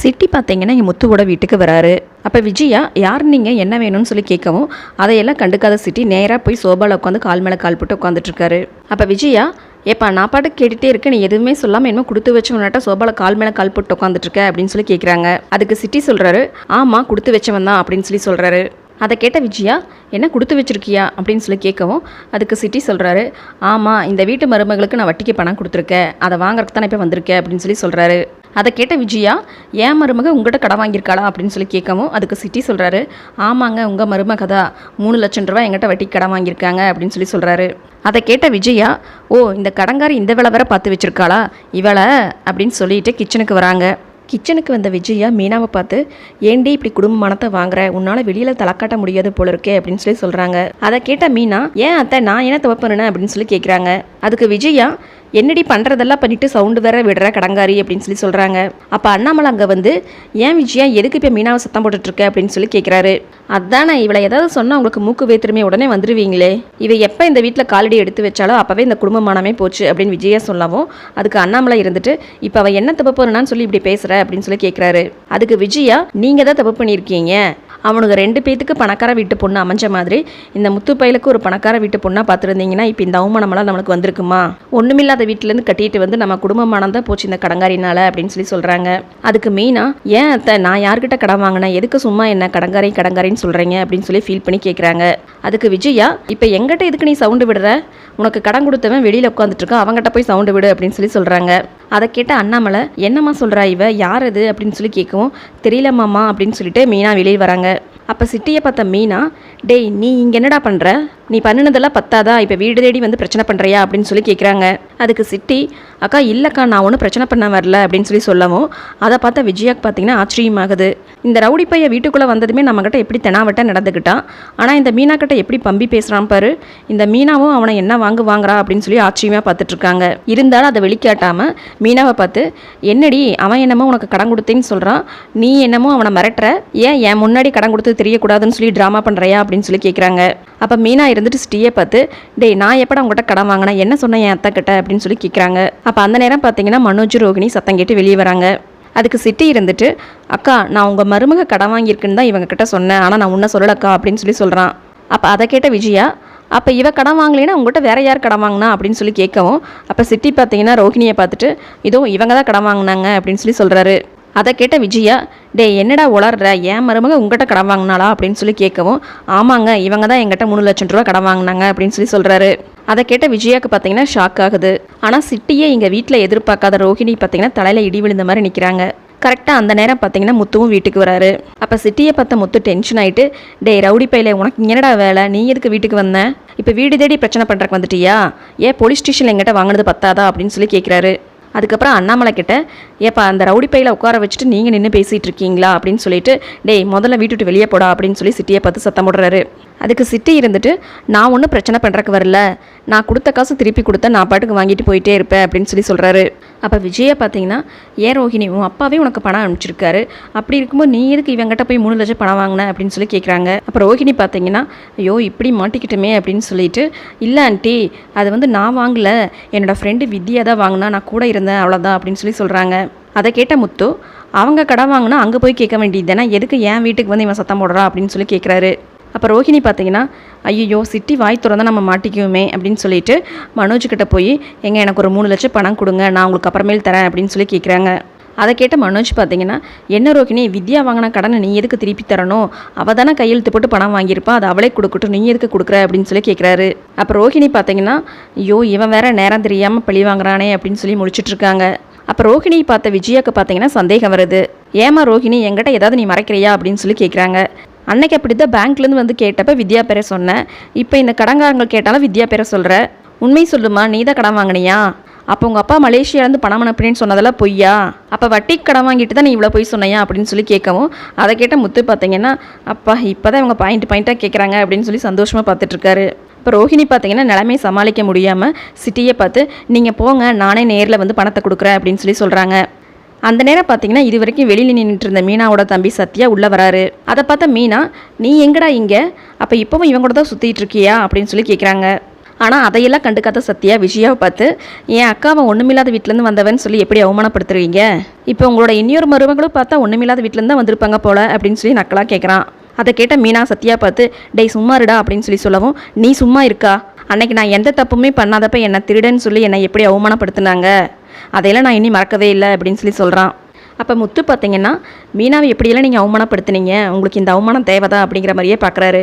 City பார்த்தீங்கன்னா இங்கே முத்துவோட வீட்டுக்கு வராரு. அப்போ விஜயா யார் நீங்கள் என்ன வேணும்னு சொல்லி கேட்கவும் அதையெல்லாம் கண்டுக்காத சிட்டி நேராக போய் சோபாவில் உட்காந்து கால் மேலே கால் போட்டு உட்காந்துட்ருக்காரு அப்போ விஜயா ஏப்பா நான் பாட்டு கேட்டுகிட்டே இருக்கேன். நீ எதுவுமே சொல்லாமல் என்ன கொடுத்து வச்சவனாட்ட சோபாவில் கால் மேலே கால் போட்டு உட்காந்துட்ருக்க அப்படின்னு சொல்லி கேட்குறாங்க அதுக்கு சிட்டி சொல்கிறாரு ஆமாம் கொடுத்து வச்சவன் தான் அப்படின்னு சொல்லி சொல்கிறாரு அதை கேட்ட விஜயா என்ன கொடுத்து வச்சிருக்கியா? அப்படின்னு சொல்லி கேட்கவும் அதுக்கு சிட்டி சொல்கிறாரு ஆமாம் இந்த வீட்டு மருமகளுக்கு நான் வட்டிக்கு பணம் கொடுத்துருக்கேன். அதை வாங்குறதுக்கு தான் இப்போ வந்திருக்கேன் அப்படின்னு சொல்லி சொல்கிறாரு அதை கேட்ட விஜயா ஏன் மருமக உங்கள்கிட்ட கடன் வாங்கியிருக்காளா? அப்படின்னு சொல்லி கேட்கவும் அதுக்கு சிட்டி சொல்கிறாரு ஆமாங்க உங்கள் மருமக தான் மூணு லட்சம் ரூபா எங்கிட்ட வட்டி கடன் வாங்கியிருக்காங்க அப்படின்னு சொல்லி சொல்கிறாரு அதை கேட்ட விஜயா ஓ இந்த கடங்காரி இந்த வேலை வேற பார்த்து வச்சிருக்காளா? இவளை அப்படின்னு சொல்லிட்டு கிச்சனுக்கு வராங்க. கிச்சனுக்கு வந்த விஜயா மீனாவை பார்த்து ஏண்டி இப்படி குடும்ப மனத்தை வாங்குற? உன்னால் வெளியில் தலைக்காட்ட முடியாது போல இருக்கே அப்படின்னு சொல்லி சொல்கிறாங்க அதை கேட்ட மீனா ஏன் அத்தை நான் என்ன தப்பு அப்படின்னு சொல்லி கேட்குறாங்க அதுக்கு விஜயா என்னடி பண்ணுறதெல்லாம் பண்ணிட்டு சவுண்டு வேற விடுற கடங்காரி அப்படின்னு சொல்லி சொல்கிறாங்க அப்போ அண்ணாமலை அங்கே வந்து ஏன் விஜயா எதுக்கு இப்போ மீனாவை சத்தம் போட்டுட்ருக்க? அப்படின்னு சொல்லி கேட்குறாரு அதானே இவளை ஏதாவது சொன்னால் உங்களுக்கு மூக்கு வேத்திரமே உடனே வந்துடுவீங்களே இவ எப்போ இந்த வீட்டில் காலடி எடுத்து வச்சாலோ அப்போவே இந்த குடும்பமானமே போச்சு அப்படின்னு விஜயா சொல்லவும் அதுக்கு அண்ணாமலை இருந்துட்டு இப்போ அவள் என்ன தப்பு பண்ணான்னு சொல்லி இப்படி பேசுகிற அப்படின்னு சொல்லி கேட்குறாரு அதுக்கு விஜயா நீங்கள் தான் தப்பு பண்ணியிருக்கீங்க. அவனுக்கு ரெண்டு பேத்துக்கு பணக்கார வீட்டு பொண்ணு அமைஞ்ச மாதிரி இந்த முத்துப்பயலுக்கு ஒரு பணக்கார வீட்டு பொண்ணாக பார்த்துருந்தீங்கன்னா இப்போ இந்த அவமானமெல்லாம் நம்மளுக்கு வந்திருக்குமா? ஒன்றுமில்லாத வீட்டிலேருந்து கட்டிட்டு வந்து நம்ம குடும்பமானம் தான் போச்சு இந்த கடங்காரினால் அப்படின்னு சொல்லி சொல்கிறாங்க அதுக்கு மெயினாக ஏன் அத்தை நான் யார்கிட்ட கடன் வாங்கினேன்? எதுக்கு சும்மா என்ன கடங்காரி கடங்காரின்னு சொல்கிறீங்க அப்படின்னு சொல்லி ஃபீல் பண்ணி கேட்குறாங்க அதுக்கு விஜயா இப்போ எங்கிட்ட எதுக்கு நீ சவுண்டு விடுற? உனக்கு கடன் கொடுத்தவன் வெளியில் உட்காந்துட்டு இருக்கான் அவங்ககிட்ட போய் சவுண்டு விடு அப்படின்னு சொல்லி சொல்கிறாங்க அதை கேட்ட அண்ணாமலை என்னம்மா சொல்கிறா இவ? யார் அது? அப்படின்னு சொல்லி கேட்கவும் தெரியலம்மா அப்படின்னு சொல்லிட்டு மீனா வெளியே வராங்க. அப்போ சிட்டியை பார்த்த மீனா டேய் நீ இங்கே என்னடா பண்ணுற நீ பண்ணினதெல்லாம் பத்தாதா? இப்போ வீடு தேடி வந்து பிரச்சனை பண்ணுறியா அப்படின்னு சொல்லி கேட்குறாங்க அதுக்கு சிட்டி அக்கா இல்லைக்கா நான் ஒன்றும் பிரச்சனை பண்ண வரல அப்படின்னு சொல்லி சொல்லவும் அதை பார்த்தா விஜயாக்கு பார்த்தீங்கன்னா ஆச்சரியமாகுது. இந்த ரவுடி பைய வீட்டுக்குள்ளே வந்ததுமே நம்மக்கிட்ட எப்படி தெனாவட்ட நடந்துக்கிட்டான்? ஆனால் இந்த மீனா கிட்ட எப்படி பம்பி பேசுகிறான் பாரு? இந்த மீனாவும் அவனை என்ன வாங்கு வாங்குறா அப்படின்னு சொல்லி ஆச்சரியமாக பார்த்துட்டு இருக்காங்க. இருந்தாலும் அதை வெளிக்காட்டாமல் மீனாவை பார்த்து என்னடி அவன் என்னமோ உனக்கு கடன் கொடுத்தேன்னு சொல்கிறான் நீ என்னமோ அவனை மிரட்டுற. ஏன் என் முன்னாடி கடன் கொடுத்து தெரியக்கூடாதுன்னு சொல்லி ட்ராமா பண்ணுறியா அப்படின்னு சொல்லி கேட்குறாங்க அப்போ மீனா இருந்துட்டு ஸ்டீயை பார்த்து டேய் நான் எப்படா உங்கள்கிட்ட கடன் வாங்கினேன்? என்ன சொன்னேன் என் அத்தை கிட்ட அப்படின்னு சொல்லி கேட்குறாங்க அப்போ அந்த நேரம் பார்த்தீங்கன்னா மனோஜ் ரோகிணி சத்தம் கேட்டு வெளியே வராங்க. அதுக்கு சிட்டி இருந்துட்டு அக்கா நான் உங்கள் மருமக கடன் வாங்கியிருக்குன்னு தான் இவங்க கிட்ட சொன்னேன். ஆனால் நான் உன்ன சொல்லலக்கா? அப்படின்னு சொல்லி சொல்கிறான் அப்போ அதை கேட்ட விஜயா அப்போ இவ கடன் வாங்கலைன்னா உங்கள்கிட்ட வேற யார் கடன் வாங்கினா? அப்படின்னு சொல்லி கேட்கவும் அப்போ சிட்டி பார்த்தீங்கன்னா ரோஹிணியை பார்த்துட்டு இதோ இவங்க தான் கடன் வாங்கினாங்க. அப்படின்னு சொல்லி சொல்கிறாரு அதை கேட்ட விஜயா டே என்னடா உளர்ற? ஏன் மருமக உங்கள்கிட்ட கடன் வாங்கினாளா? அப்படின்னு சொல்லி கேட்கவும் ஆமாங்க இவங்க தான் எங்கிட்ட மூணு லட்சம் ரூபா கடன் வாங்கினாங்க அப்படின்னு சொல்லி சொல்கிறாரு அதை கேட்ட விஜயாக்கு பார்த்தீங்கன்னா ஷாக் ஆகுது. ஆனால் சிட்டியே இங்கே வீட்டில் எதிர்பார்க்காத ரோஹிணி பார்த்தீங்கன்னா தலையில் இடி விழுந்த மாதிரி நிற்கிறாங்க கரெக்டாக அந்த நேரம் பார்த்தீங்கன்னா முத்துவும் வீட்டுக்கு வராரு. அப்போ சிட்டியை பார்த்த முத்து டென்ஷன் ஆகிட்டு டே ரவுடி பையில உனக்கு என்னடா வேலை? நீ எதுக்கு வீட்டுக்கு வந்த? இப்போ வீடு தேடி பிரச்சனை பண்ணுறக்கு வந்துட்டியா? ஏன் போலீஸ் ஸ்டேஷனில் எங்கிட்ட வாங்கினது பத்தாதா? அப்படின்னு சொல்லி கேட்குறாரு அதுக்கப்புறம் அண்ணாமலை கிட்ட ஏப்பா அந்த ரவுடி பையில உட்கார வச்சுட்டு நீங்கள் நின்று பேசிகிட்டு இருக்கீங்களா அப்படின்னு சொல்லிட்டு டேய் முதல்ல வீட்டு விட்டு வெளியே போடா அப்படின்னு சொல்லி சிட்டியை பார்த்து சத்தம் போடுறாரு. அதுக்கு சிட்டி இருந்துட்டு நான் ஒன்றும் பிரச்சனை பண்ணுறக்கு வரல. நான் கொடுத்த காசு திருப்பி கொடுத்தா நான் பாட்டுக்கு வாங்கிட்டு போயிட்டே இருப்பேன் அப்படின்னு சொல்லி சொல்கிறாரு அப்போ விஜயை பார்த்தீங்கன்னா ஏன் ரோஹிணி உன் அப்பாவே உனக்கு பணம் அனுப்பிச்சிருக்காரு. அப்படி இருக்கும்போது நீ எதுக்கு இவங்கிட்ட போய் மூணு லட்சம் பணம் வாங்கின? அப்படின்னு சொல்லி கேட்குறாங்க அப்போ ரோஹிணி பார்த்தீங்கன்னா ஐயோ இப்படி மாட்டிக்கிட்டுமே அப்படின்னு சொல்லிட்டு இல்லை ஆண்டி அது வந்து நான் வாங்கலை. என்னோடய ஃப்ரெண்டு வித்யா தான் வாங்கினா நான் கூட இருந்தேன் அவ்வளோதான் அப்படின்னு சொல்லி சொல்கிறாங்க அதை கேட்ட முத்து அவங்க கடன் வாங்கினா அங்கே போய் கேட்க வேண்டியது தானே? எதுக்கு என் வீட்டுக்கு வந்து இவன் சத்தம் போடுறான் அப்படின்னு சொல்லி கேட்குறாரு அப்போ ரோஹிணி பார்த்தீங்கன்னா ஐயோ சிட்டி வாய் திறந்தால் நம்ம மாட்டிக்குவோமே அப்படின்னு சொல்லிட்டு மனோஜ்கிட்ட போய் எங்கே எனக்கு ஒரு மூணு லட்சம் பணம் கொடுங்க நான் உங்களுக்கு அப்புறமேல் தரேன் அப்படின்னு சொல்லி கேட்குறாங்க அதை கேட்ட மனோஜ் பார்த்தீங்கன்னா என்ன ரோஹிணி வித்யா வாங்கின கடனை நீ எதுக்கு திருப்பி தரணும்? அவள் தானே கையெழுத்து போட்டு பணம் வாங்கியிருப்பா அதை அவளே கொடுக்கட்டும் நீ எதுக்கு கொடுக்குற? அப்படின்னு சொல்லி கேட்குறாரு அப்போ ரோஹிணி பார்த்தீங்கன்னா ஐயோ இவன் வேற நேரம் தெரியாமல் பழி வாங்குறானே அப்படின்னு சொல்லி முடிச்சிட்டு இருக்காங்க. அப்போ ரோஹிணியை பார்த்த விஜயாக்கு பார்த்தீங்கன்னா சந்தேகம் வருது. ஏமா ரோஹிணி எங்கிட்ட ஏதாவது நீ மறைக்கிறியா அப்படின்னு சொல்லி கேட்குறாங்க அன்னைக்கு அப்படி தான் பேங்க்லேருந்து வந்து கேட்டப்ப வித்யா பேரை சொன்னேன் இப்போ இந்த கடங்காரங்க கேட்டாலும் வித்யா பேரை சொல்கிற உண்மை சொல்லுமா நீ தான் கடன் வாங்கினியா? அப்போ உங்கள் அப்பா மலேசியாலேருந்து பணம் அனுப்புனேன்னு சொன்னதெல்லாம் பொய்யா? அப்போ வட்டிக்கு கடன் வாங்கிட்டு தான் நீ இவ்வளோ பொய் சொன்னையா அப்படின்னு சொல்லி கேட்கவும் அதை கேட்ட முத்து பார்த்தீங்கன்னா அப்பா இப்போ தான் இவங்க பாயிண்ட் பாயிண்ட்டாக கேட்குறாங்க அப்படின்னு சொல்லி சந்தோஷமாக பார்த்துட்ருக்காரு இப்போ ரோஹிணி பார்த்தீங்கன்னா நிலைமை சமாளிக்க முடியாமல் சிட்டியை பார்த்து நீங்கள் போங்க நானே நேரில் வந்து பணத்தை கொடுக்குறேன் அப்படின்னு சொல்லி சொல்கிறாங்க அந்த நேரம் பார்த்தீங்கன்னா இது வரைக்கும் வெளியில் நின்றுட்டு இருந்த மீனாவோட தம்பி சத்யா உள்ளே வராரு. அதை பார்த்தா மீனா நீ எங்கடா இங்கே? அப்போ இப்போவும் இவன் கூட தான் சுற்றிட்டு இருக்கியா? அப்படின்னு சொல்லி கேட்குறாங்க ஆனால் அதையெல்லாம் கண்டுக்காத சத்யா விஜயாவை பார்த்து என் அக்காவை ஒன்றுமில்லாத வீட்டிலேருந்து வந்தவன் சொல்லி எப்படி அவமானப்படுத்துறீங்க? இப்போ உங்களோட இன்னொரு மருமகளும் பார்த்தா ஒன்றுமில்லாத வீட்டிலேருந்து தான் வந்திருப்பாங்க போல் அப்படின்னு சொல்லி நக்கலாக கேட்குறான் அதை கேட்ட மீனா சத்யா பார்த்து டேய் சும்மா இருடா அப்படின்னு சொல்லி சொல்லவும் நீ சும்மா இருக்கா? அன்னைக்கு நான் எந்த தப்புமே பண்ணாதப்ப என்னை திருடன்னு சொல்லி என்னை எப்படி அவமானப்படுத்துனாங்க? அதையெல்லாம் நான் இனி மறக்கவே இல்லை அப்படின்னு சொல்லி சொல்கிறான் அப்போ முத்து பார்த்தீங்கன்னா மீனாவை எப்படியெல்லாம் நீங்கள் அவமானப்படுத்துனீங்க? உங்களுக்கு இந்த அவமானம் தேவைதான் அப்படிங்கிற மாதிரியே பார்க்குறாரு